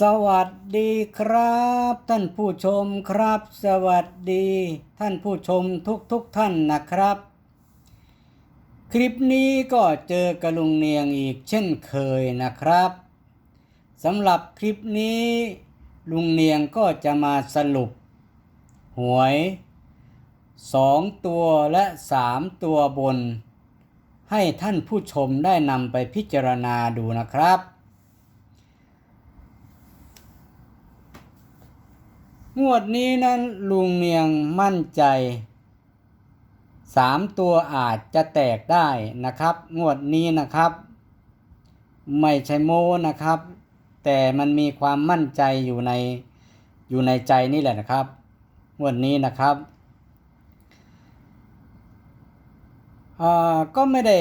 สวัสดีครับ ท่านผู้ชมครับ สวัสดี ท่านผู้ชมทุกทุกท่านนะครับ คลิปนี้ก็เจอกระลุงเนียงอีกเช่นเคยนะครับสำหรับคลิปนี้ ลุงเนียงก็จะมาสรุป หวยสองตัวและสามตัวบน ให้ท่านผู้ชมได้นำไปพิจารณาดูนะครับ งวดนี้นั้นลุงเนียงมั่นใจสามตัวอาจจะแตกได้นะครับ งวดนี้นะครับ ไม่ใช่โม้นะครับ แต่มันมีความมั่นใจอยู่ในอยู่ในใจนี่แหละนะครับ งวดนี้นะครับอ่าก็ไม่ได้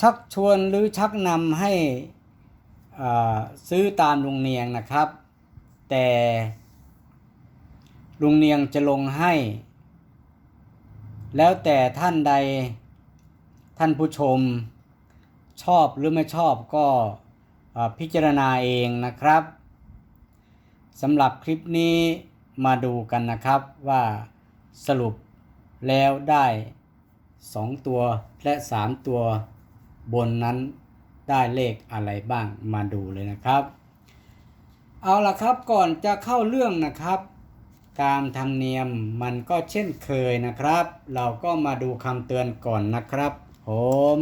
ชักชวนหรือชักนำให้ ซื้อตามลุงเนียงนะครับ แต่ลุงเนียงจะลงให้ แล้วแต่ท่านใดท่านผู้ชมชอบหรือไม่ชอบก็พิจารณาเองนะครับสำหรับคลิปนี้มาดูกันนะครับว่าสรุปแล้วได้ 2 ตัวและ 3 ตัวบนนั้น ได้เลขอะไรบ้างมาดูเลยนะครับ เอาละครับก่อนจะเข้าเรื่องนะครับ ตามธรรมเนียมมันก็เช่นเคยนะครับ เราก็มาดูคำเตือนก่อนนะครับผม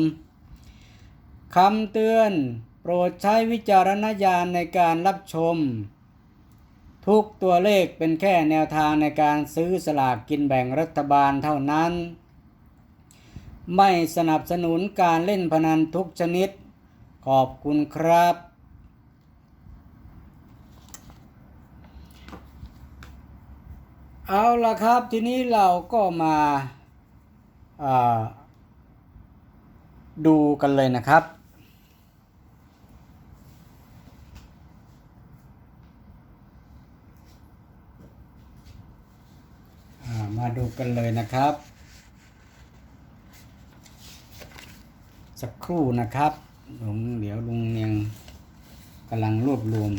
คำเตือนโปรดใช้วิจารณญาณในการรับชม ทุกตัวเลขเป็นแค่แนวทางในการซื้อสลากกินแบ่งรัฐบาลเท่านั้น ไม่สนับสนุนการเล่นพนันทุกชนิด ขอบคุณครับ เอาละครับทีนี้เราก็มาาดูกันเลยนะครับามาดูกันเลยนะครับ สักครู่นะครับ ลุงเดี๋ยวลุงยังกำลังรวบรวม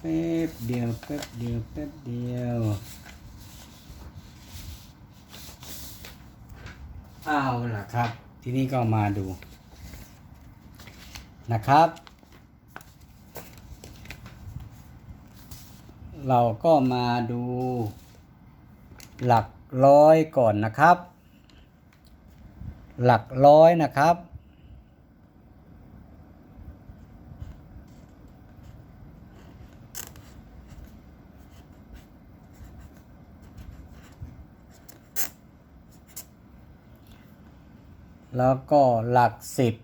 แป๊บเดียว แป๊บเดียว แป๊บเดียว เอาล่ะครับ ทีนี้ก็มาดูนะครับ เราก็มาดูหลักร้อยก่อนนะครับ หลักร้อยนะครับ แล้วก็หลักสิบ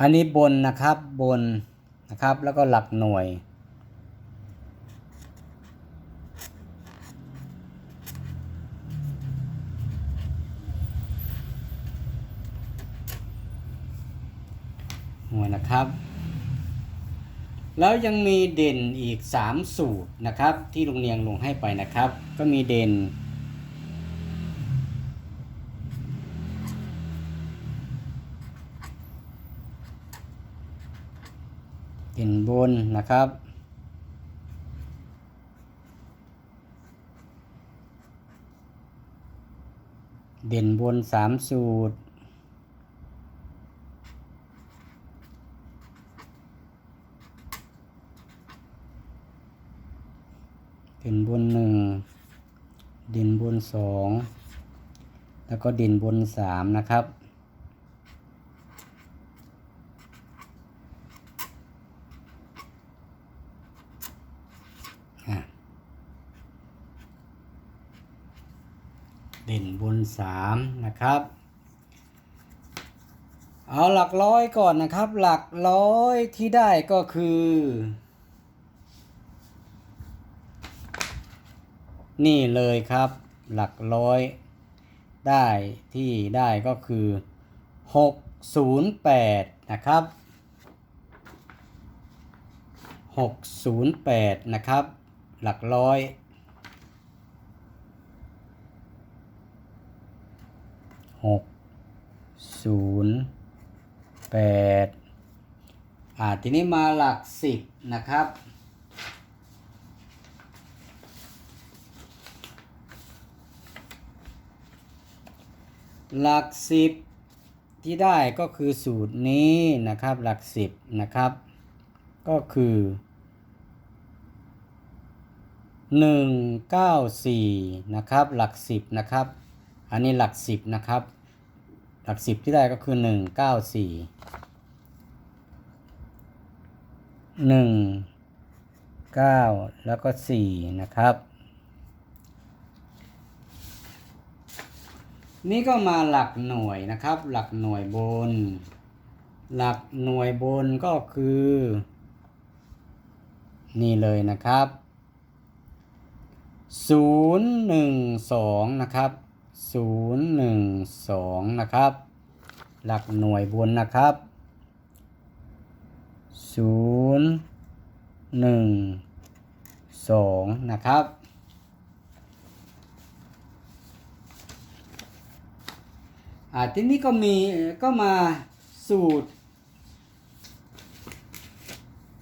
อันนี้บนนะครับบนนะครับ แล้วก็หลักหน่วย หน่วยนะครับ แล้วยังมีเด่นอีก 3 สูตรนะครับ ที่ลุงเนียงลงให้ไปนะครับ ก็มีเด่น นบนนะครับ เด่นบน3สูตร เด่นบนหนึ่งเด่นบนสองแล้วก็เด่นบนสามนะครับ เด่นบนสามนะครับ เอาหลักร้อยก่อนนะครับ หลักร้อยที่ได้ก็คือนี่เลยครับหลักร้อย ได้ที่ได้ก็คือหกศูนย์แปดนะครับหกศูนย์แปดนะครับ หลักร้อย หกศูนย์แปดอ่าทีนี้มาหลักสิบนะครับ หลักสิบที่ได้ก็คือสูตรนี้นะครับหลักสิบนะครับ ก็คือหนึ่งเก้าสี่นะครับหลักสิบนะครับ อันนี้หลักสิบนะครับ หลักสิบที่ได้ก็คือหนึ่งเก้าสี่หนึ่งเก้าแล้วก็สี่นะครับ นี่ก็มาหลักหน่วยนะครับ หลักหน่วยบน หลักหน่วยบนก็คือ นี่เลยนะครับศูนย์หนึ่งสองนะครับ ศูนย์หนึ่งสองนะครับ หลักหน่วยบนนะครับศูนย์หนึ่งสองนะครับ อ่าทีนี้ก็มีก็มาสูตร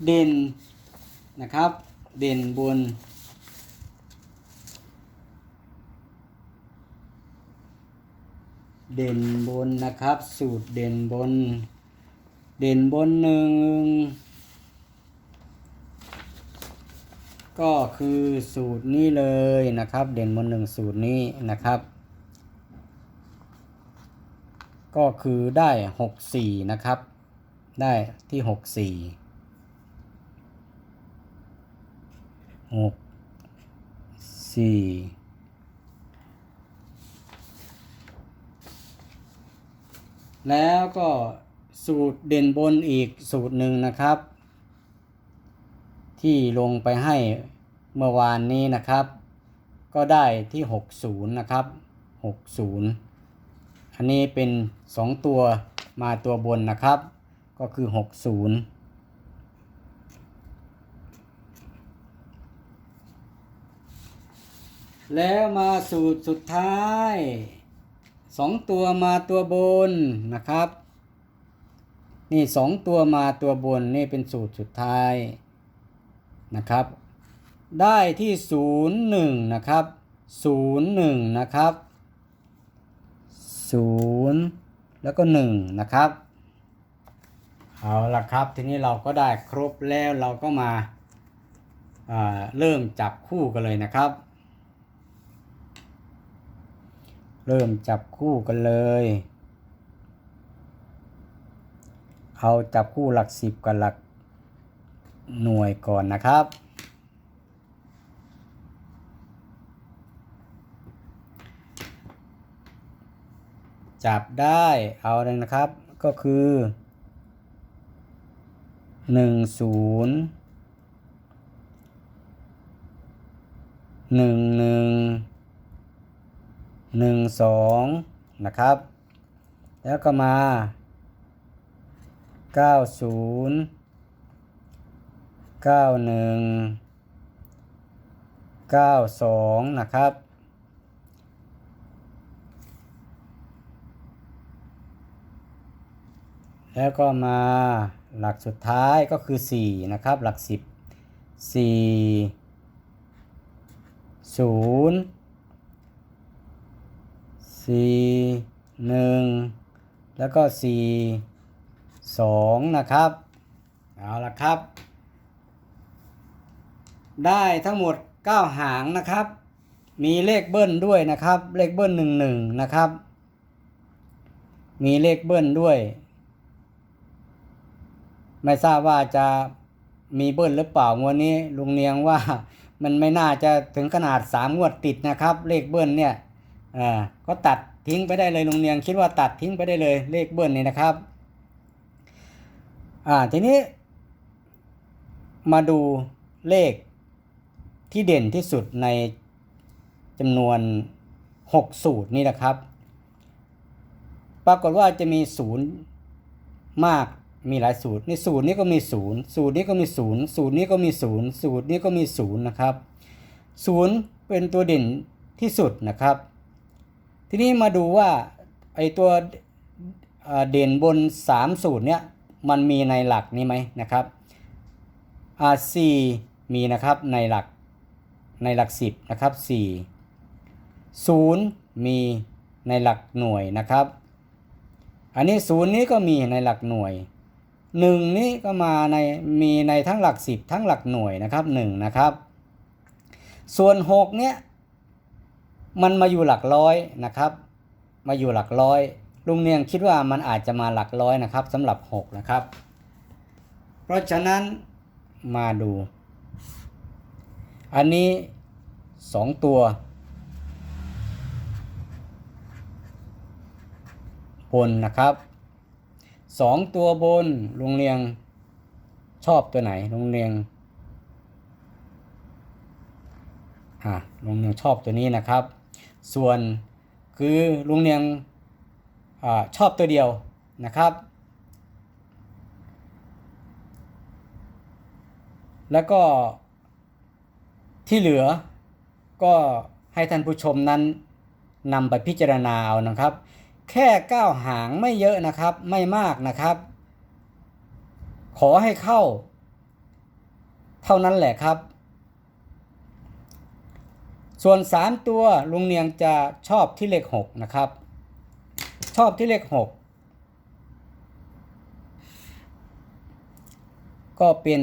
เด่นนะครับ เด่นบน เด่นบนนะครับ สูตรเด่นบน เด่นบนหนึ่งก็คือสูตรนี้เลยนะครับ เด่นบนหนึ่งสูตรนี้นะครับ ก็คือได้หกสี่นะครับ ได้ที่หกสี่หกสี่ แล้วก็สูตรเด่นบนอีกสูตรหนึ่งนะครับ ที่ลงไปให้เมื่อวานนี้นะครับ ก็ได้ที่ 60 นะครับ 60 อันนี้เป็น 2 ตัวมาตัวบนนะครับ ก็คือ 60แล้วมาสูตรสุดท้าย 2ตัวมาตัวบนนะครับ นี่2ตัวมาตัวบนนี่เป็นสูตรสุดท้ายนะครับ ได้ที่01นะครับ01นะครับ0แล้วก็1นะครับ เอาละครับทีนี้เราก็ได้ครบแล้วเราก็มาาเริ่มจับคู่กันเลยนะครับ เริ่มจับคู่กันเลย เอาจับคู่หลักสิบกับหลักหน่วยก่อนนะครับ จับได้เอาเลยนะครับก็คือหนึ่งศูนย์หนึ่งหนึ่ง หนึ่งสองนะครับ แล้วก็มาเก้าศูนย์เก้าหนึ่งเก้าสองนะครับแล้วก็มาหลักสุดท้ายก็คือ 4 นะครับ หลัก 10 4 0 4 1แล้วก็4 2นะครับ เอาละครับ ได้ทั้งหมด 9 หางนะครับ มีเลขเบิ้ลด้วยนะครับ เลขเบิ้ล1 1นะครับ มีเลขเบิ้ลด้วย ไม่ทราบว่าจะมีเบิ้ลหรือเปล่างวดนี้ลุงเนียงว่ามันไม่น่าจะถึงขนาดสามงวดติดนะครับ เลขเบิ้ลเนี่ย อ่าก็ตัดทิ้งไปได้เลยลุงเนียงคิดว่าตัดทิ้งไปได้เลยเลขเบิ้ลนี่นะครับ อ่าทีนี้ มาดูเลขที่เด่นที่สุดในจำนวน 6 สูตรนี่นะครับ ปรากฏว่าจะมีศูนย์มากมีหลายสูตรในสูตรนี้ก็มีศูนย์สูตรนี้ก็มีศูนย์สูตรนี้ก็มีศูนย์สูตรนี้ก็มีศูนย์นะครับศูนย์เป็นตัวเด่นที่สุดนะครับ ทีนี้มาดูว่าไอตัวเด่นบน 3 สูตรเนี้ยมันมีในหลักนี้ไหมนะครับอ่าสี่มีนะครับในหลักในหลัก 10นะครับ4 0 มีในหลักหน่วยนะครับ อันนี้ศูนย์นี้ก็มีในหลักหน่วยหนึ่งนี้ก็มาในมีในทั้งหลักสิบทั้งหลักหน่วยนะครับหนึ่งนะครับ ส่วนหกเนี้ย มันมาอยู่หลักร้อยนะครับ มาอยู่หลักร้อย ลุงเนียงคิดว่ามันอาจจะมาหลักร้อยนะครับสำหรับหกนะครับ เพราะฉะนั้นมาดู อันนี้สองตัวบนนะครับสองตัวบนลุงเรียงชอบตัวไหนลุงเรียงอ่าลุงเรียงชอบตัวนี้นะครับ ส่วนคือลุงเรียงอชอบตัวเดียวนะครับ แล้วก็ที่เหลือก็ให้ท่านผู้ชมนั้นนำไปพิจารณาเอานะครับ แค่ก้าวหางไม่เยอะนะครับไม่มากนะครับ ขอให้เข้า เท่านั้นแหละครับ ส่วน 3 ตัวลุงเนียงจะชอบที่เลข6นะครับ ชอบที่เลข 6 ก็เป็น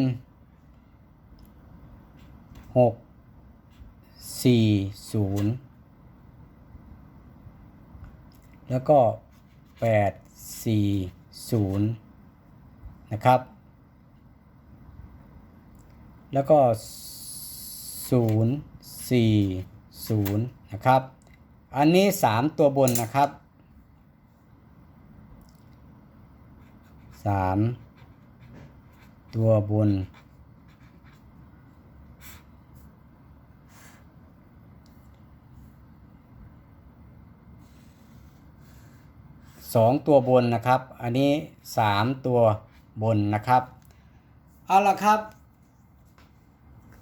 6 4 0 แล้วก็ 8 4 0 นะครับ แล้วก็ 0 4 0นะครับ อันนี้ 3 ตัวบนนะครับ 3 ตัวบนสองตัวบนนะครับ อันนี้สามตัวบนนะครับ เอาละครับ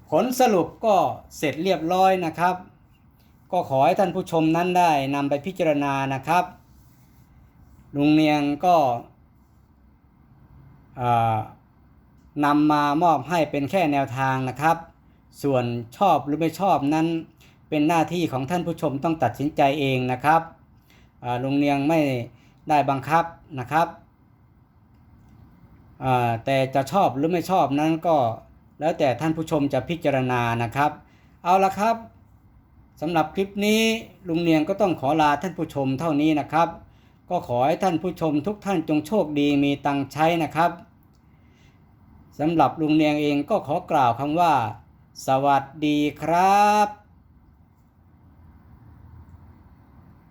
ผลสรุปก็เสร็จเรียบร้อยนะครับ ก็ขอให้ท่านผู้ชมนั้นได้นำไปพิจารณานะครับ ลุงเนียงก็นำมามอบให้เป็นแค่แนวทางนะครับ ส่วนชอบหรือไม่ชอบนั้น เป็นหน้าที่ของท่านผู้ชมต้องตัดสินใจเองนะครับลุงเนียงไม่ได้บังคับนะครับ แต่จะชอบหรือไม่ชอบนั้นก็แล้วแต่ท่านผู้ชมจะพิจารณานะครับ เอาละครับ สำหรับคลิปนี้ลุงเนียงก็ต้องขอลาท่านผู้ชมเท่านี้นะครับ ก็ขอให้ท่านผู้ชมทุกท่านจงโชคดีมีตังใช้นะครับสำหรับลุงเนียงเองก็ขอกล่าวคำว่า สวัสดีครับ